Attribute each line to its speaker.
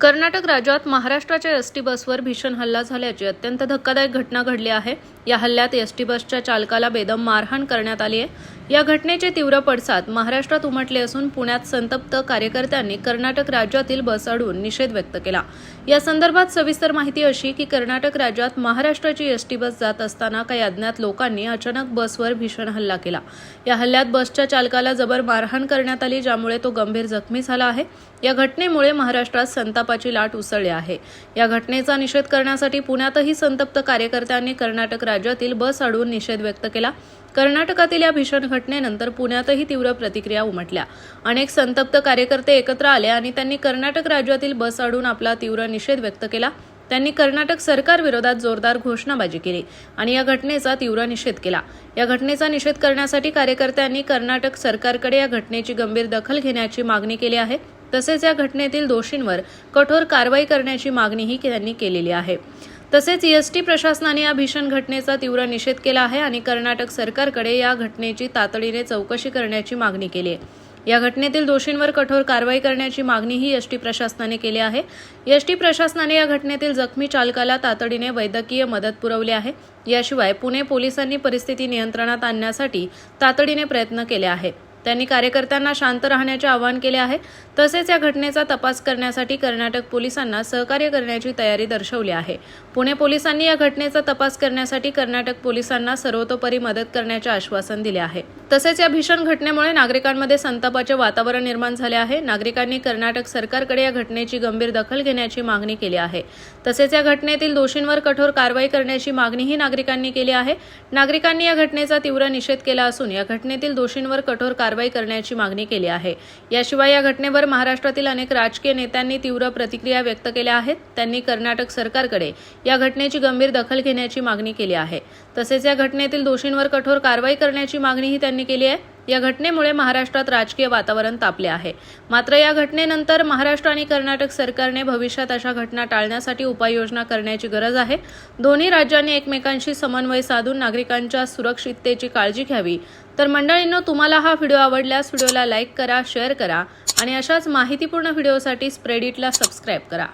Speaker 1: कर्नाटक राज्यात महाराष्ट्राच्या S T बसवर भीषण हल्ला झाल्याची अत्यंत धक्कादायक घटना घडली आहे. या हल्ल्यात एस टी बसच्या चालकाला बेदम मारहाण करण्यात आली आहे. या घटनेचे तीव्र पडसाद महाराष्ट्रात उमटले असून पुण्यात संतप्त कार्यकर्त्यांनी कर्नाटक राज्यातील बस अडवून निषेध व्यक्त केला. या संदर्भात सविस्तर माहिती अशी की कर्नाटक राज्यात महाराष्ट्राची एस टी बस जात असताना काही अज्ञात लोकांनी अचानक बसवर भीषण हल्ला केला. या हल्ल्यात बसच्या चालकाला जबर मारहाण करण्यात आली ज्यामुळे तो गंभीर जखमी झाला आहे. या घटनेमुळे महाराष्ट्रात संतापाची लाट उसळली आहे. या घटनेचा निषेध करण्यासाठी पुण्यातही संतप्त कार्यकर्त्यांनी कर्नाटक राज्यातील बस अडवून निषेध व्यक्त केला. कर्नाटकातील या भीषण घटनेनंतर पुण्यातही तीव्र प्रतिक्रिया उमटल्या. अनेक संतप्त कार्यकर्ते एकत्र आले आणि त्यांनी कर्नाटक राज्यातील बस अडून आपला तीव्र निषेध व्यक्त केला. त्यांनी कर्नाटक सरकार विरोधात जोरदार घोषणाबाजी केली आणि या घटनेचा तीव्र निषेध केला. या घटनेचा निषेध करण्यासाठी कार्यकर्त्यांनी कर्नाटक सरकारकडे या घटनेची गंभीर दखल घेण्याची मागणी केली आहे. तसेच या घटनेतील दोषींवर कठोर कारवाई करण्याची मागणीही त्यांनी केलेली आहे. तसेच एस टी प्रशासनाने या भीषण घटनेचा तीव्र निषेध केला आहे आणि कर्नाटक सरकारकडे या घटनेची तातडीने चौकशी करण्याची मागणी केली आहे. या घटनेतील दोषींवर कठोर कारवाई करण्याची मागणीही एस टी प्रशासनाने केली आहे. एस टी प्रशासनाने या घटनेतील जखमी चालकाला तातडीने वैद्यकीय मदत पुरवली आहे. याशिवाय पुणे पोलिसांनी परिस्थिती नियंत्रणात आणण्यासाठी तातडीने प्रयत्न केले आहेत त्यांनी कार्यकर्त्यांना शांत राहण्याचे आवाहन केले आहे. तसेच या घटनेचा तपास करण्यासाठी कर्नाटक पोलिसांना सहकार्य करण्याची तयारी दर्शवली आहे. पुणे पोलिसांनी या घटनेचा तपास करण्यासाठी कर्नाटक पोलिसांना सर्वतोपरी मदत करण्याचे आश्वासन दिले आहे. तसेच या भीषण घटनेमुळे नागरिकांमध्ये संतापाचे वातावरण निर्माण झाले आहे. नागरिकांनी कर्नाटक सरकारकडे या घटनेची गंभीर दखल घेण्याची मागणी केली आहे. तसेच या घटनेतील दोषींवर कठोर कारवाई करण्याची मागणीही नागरिकांनी केली आहे. नागरिकांनी या घटनेचा तीव्र निषेध केला असून या घटनेतील दोषींवर कठोर कारवाई करण्याची मागणी केली आहे. याशिवाय या घटनेवर महाराष्ट्रातील अनेक राजकीय नेत्यांनी तीव्र प्रतिक्रिया व्यक्त केल्या आहेत. त्यांनी कर्नाटक सरकारकडे या घटनेची गंभीर दखल घेण्याची मागणी केली आहे. तसेच या घटनेतील दोषींवर कठोर कारवाई करण्याची मागणीही त्यांनी केली आहे. या घटनेमुळे महाराष्ट्रात राजकीय वातावरण तापले आहे. मात्र या घटनेनंतर महाराष्ट्र आणि कर्नाटक सरकारने भविष्यात अशा घटना टाळण्यासाठी उपाययोजना करण्याची गरज आहे. दोन्ही राज्यांनी एकमेकांशी समन्वय साधून नागरिकांच्या सुरक्षिततेची काळजी घ्यावी. तर मंडळींनो तुम्हाला हा व्हिडिओ आवडल्यास व्हिडिओला लाईक करा शेअर करा आणि अशाच माहितीपूर्ण व्हिडिओसाठी स्प्रेडिटला सबस्क्राईब करा.